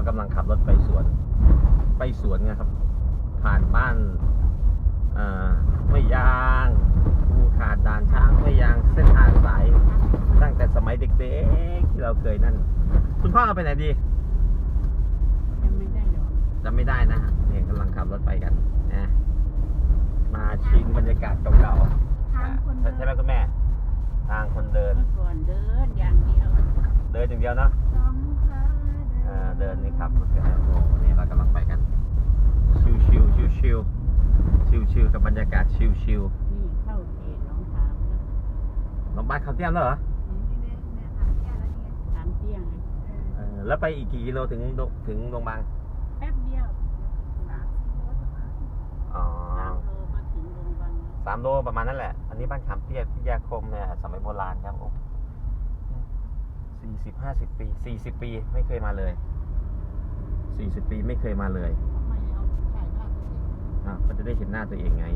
เรากำลังขับรถไปสวน ไปสวนไงครับ ผ่านบ้านเอ่อห้วยยางภูขาดด่านช้างห้วยยางเส้นทางสายตั้งแต่สมัยเด็กๆที่เราเคยนั่น คุณพ่อเราไปไหนดียังไม่ได้หรอกจำไม่ได้นะฮะเนี่ยกำลังขับรถไปกันนะมาชิมบรรยากาศเก่าๆทางคนอ่าเดินใช่ไหมคุณแม่ ทางคนเดินเมื่อก่อนเดินอย่างเดียว เดินอย่างเดียวเนาะ บรถกันนะโอ้วันนี้เรากำลังไปกัน ชิวชิวชิวชิวชิวชิวๆกับบรรยากาศชิวชิวนี่เข้าเขตหน้องถามแล้วๆน้องบ้านเขาเตี้ยมแล้วเหรอนี่เนี่ยเนี่ยทางแก้แล้วเนี่ยถามเตี้ยงไงเออเออแล้วไปอีกกี่กิโลถึงโดถึงโรงพยาบาลแป๊บเดียวสามสี่โลประมาณอ๋อสามโลมาถึงโรงพยาบาลแล้วสามโลประมาณนั้นแหละ อันนี้บ้านขามเตี้ยที่ยาคมเนี่ยสมัยโบราณครับผมสี่สิบห้าสิบปีสี่สิบปีไม่เคยมาเลย สี่สิบปีไม่เคยมาเลย ทำไมเอาถ่ายหน้าตัวเอง อะก็จะได้เห็นหน้าตัวเองไง